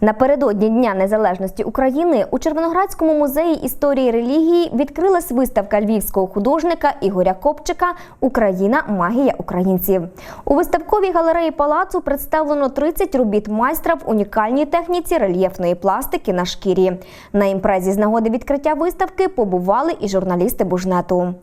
Напередодні Дня Незалежності України у Червоноградському музеї історії релігії відкрилась виставка львівського художника Ігоря Копчика Україна магія українців. У виставковій галереї палацу представлено 30 робіт майстра в унікальній техніці рельєфної пластики на шкірі. На імпрезі з нагоди відкриття виставки побували і журналісти Бужнету.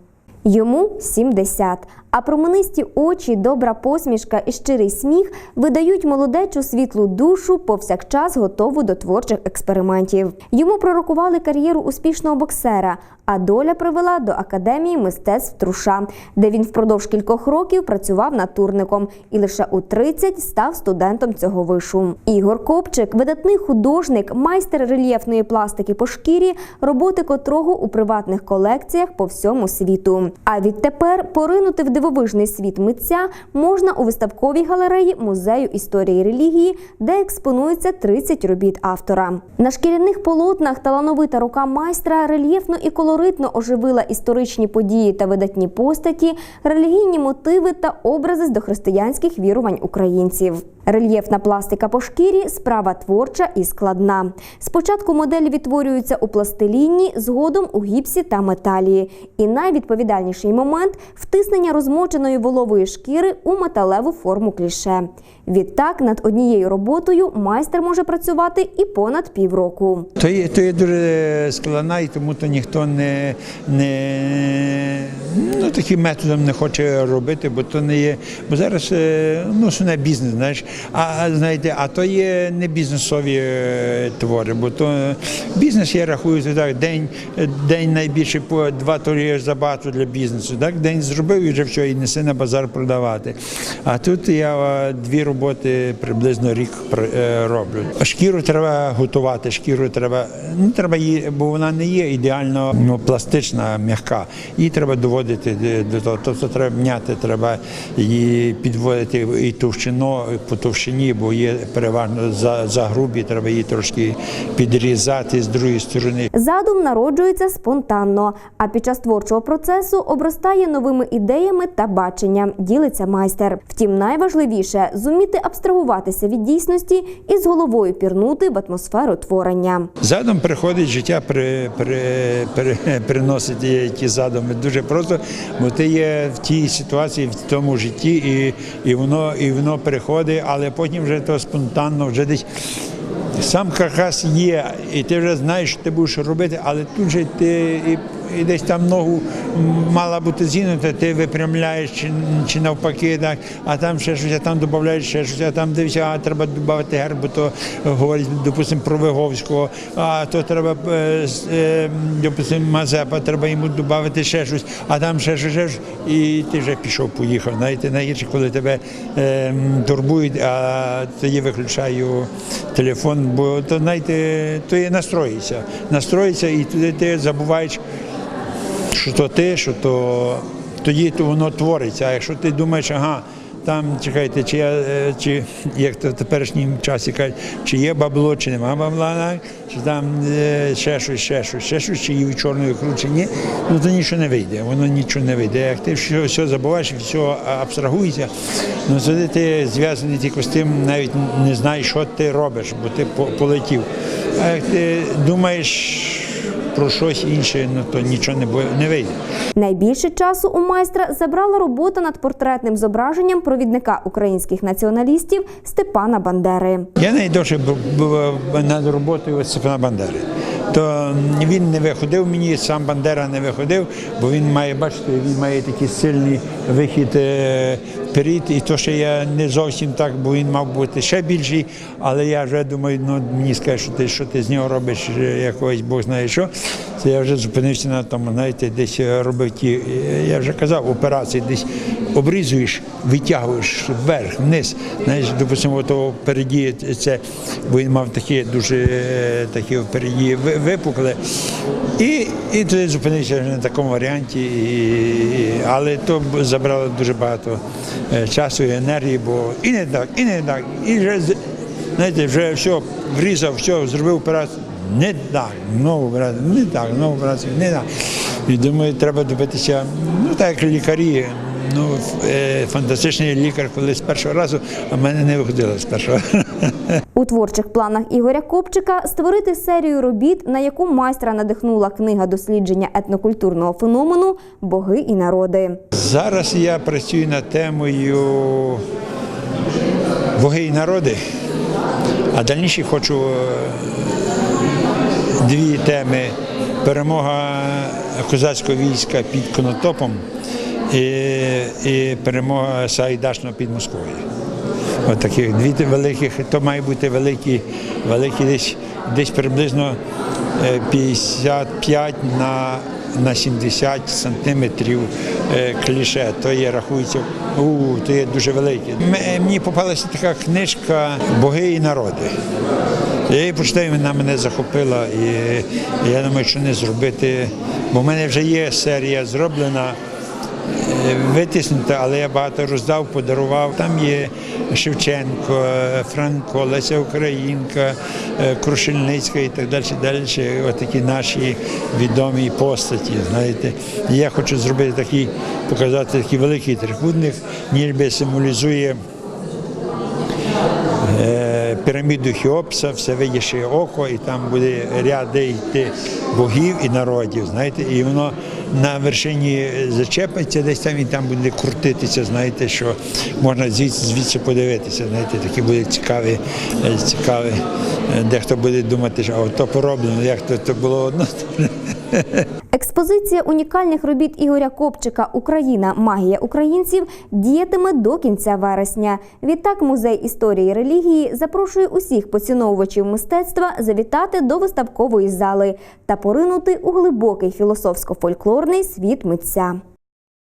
Йому 70, а променисті очі, добра посмішка і щирий сміх видають молодечу світлу душу, повсякчас готову до творчих експериментів. Йому пророкували кар'єру успішного боксера, а доля привела до академії мистецтв Труша, де він впродовж кількох років працював натурником і лише у 30 став студентом цього вишу. Ігор Копчик, видатний художник, майстер рельєфної пластики по шкірі, роботи котрого у приватних колекціях по всьому світу. А відтепер поринути в дивовижний світ митця можна у виставковій галереї музею історії релігії, де експонується 30 робіт автора. На шкіряних полотнах талановита рука майстра рельєфно і колоритно оживила історичні події та видатні постаті, релігійні мотиви та образи з дохристиянських вірувань українців. Рельєфна пластика по шкірі справа творча і складна. Спочатку моделі відтворюються у пластиліні, згодом у гіпсі та металії. І найвідповідальніший момент втиснення розмоченої волової шкіри у металеву форму кліше. Відтак над однією роботою майстер може працювати і понад півроку. То є, то є дуже складна, і тому то ніхто не, не ну, таким методом не хоче робити, бо то не є. Бо зараз е, ну, що не бізнес, знаєш. А знаєте, а то є не бізнесові е, твори, бо то е, бізнес я рахую це так, день, день найбільше по два то є забагато для бізнесу. Так, день зробив і вже все, і неси на базар продавати. А тут я дві роботи приблизно рік роблю. Шкіру треба готувати, шкіру треба, ну треба її, бо вона не є ідеально ну, пластична, м'яка. Її треба доводити до того. Тобто треба міняти, треба її підводити і товщину по товщині, бо є переважно за, за грубі, треба її трошки підрізати з другої сторони. Задум народжується спонтанно, а під час творчого процесу обростає новими ідеями та баченням, ділиться майстер. Втім, найважливіше зуміти абстрагуватися від дійсності і з головою пірнути в атмосферу творення. Задум приходить, життя при, при, при, приносить ті задуми дуже просто, бо ти є в тій ситуації, в тому житті, і, і, воно, і воно приходить, але потім вже то спонтанно, вже десь сам каркас є, і ти вже знаєш, що ти будеш робити, але тут же ти і, і десь там ногу мала бути зігнута, ти випрямляєш чи, чи навпаки, так, а там ще щось, а там додаєш ще щось, а там дивишся, а треба додати герб, бо то говорить, допустимо, про Виговського, а то треба, е, е, допустимо, Мазепа, треба йому додати ще щось, а там ще щось, ще щось, і ти вже пішов, поїхав. Знаєте, найгірше, коли тебе е, турбують, а тоді виключаю телефон, бо то знаєте, то є настроїться. Настроїться, і тоді ти забуваєш, що то ти, що то тоді то воно твориться. А якщо ти думаєш, ага. Там чекайте, чи я е, чи як то в теперішнім часі кажуть, чи є бабло, чи нема бабла, чи там е, ще щось, ще щось, ще щось, чи є від чорної ікру, чи ні, ну то нічого не вийде, воно нічого не вийде. Як ти все, все забуваєш, все абстрагуєшся, ну тоді ти зв'язаний тільки з тим, навіть не знаєш, що ти робиш, бо ти полетів. А як ти думаєш про щось інше, ну то нічого не не вийде. Найбільше часу у майстра забрала робота над портретним зображенням провідника українських націоналістів Степана Бандери. Я найдовше б- б- б- над роботою Степана Бандери. То він не виходив мені, сам Бандера не виходив, бо він має, бачите, він має такий сильний вихід е, вперед, і то, що я не зовсім так, бо він мав бути ще більший, але я вже думаю, ну мені скажуть, що ти, що ти з нього робиш е, якогось, Бог знає що. Це я вже зупинився на тому, знаєте, десь е, робив ті, е, я вже казав, операції десь обрізуєш, витягуєш вверх, вниз. Знаєш, допустимо, то впереді це, він мав такі дуже е, такі впереді випукли. І, і тоді зупинився на такому варіанті, і, але то забрало дуже багато е, часу і енергії, бо і не так, і не так. І вже, знаєте, вже все врізав, все, зробив операцію. Не так, нову операцію, не так, нову операцію, не так. І думаю, треба добитися, ну так як лікарі, ну, е, фантастичний лікар, коли з першого разу, а мене не виходило з першого. У творчих планах Ігоря Копчика створити серію робіт, на яку майстра надихнула книга дослідження етнокультурного феномену Боги і народи. Зараз я працюю над темою боги і народи, а дальніше хочу е, дві теми: перемога козацького війська під Конотопом і, і перемога Саїдашного під Москвою. От таких дві великих, то має бути великі, великі десь, десь приблизно е, 55 на, на 70 сантиметрів е, кліше. То є, рахується, у, то є дуже велике. Мені попалася така книжка Боги і народи. Я її прочитав, вона мене захопила, і я думаю, що не зробити, бо в мене вже є серія зроблена витиснута, але я багато роздав, подарував. Там є Шевченко, Франко, Леся Українка, е, Крушельницька і так далі. далі. Отакі наші відомі постаті. Знаєте, я хочу зробити такий, показати такий великий трикутник, ніби символізує. е, Піраміду Хіопса, всевидяще око, і там буде ряди йти богів і народів, знаєте, і воно на вершині зачепиться, десь там і там буде крутитися, знаєте, що можна звідси, звідси подивитися, знаєте, такі буде цікаві, е, цікаві. Е, Дехто буде думати, що «А, то пороблено, як то, то було одно. Експозиція унікальних робіт Ігоря Копчика Україна магія українців діятиме до кінця вересня. Відтак музей історії і релігії запрошує усіх поціновувачів мистецтва завітати до виставкової зали та поринути у глибокий філософсько-фольклорний світ митця.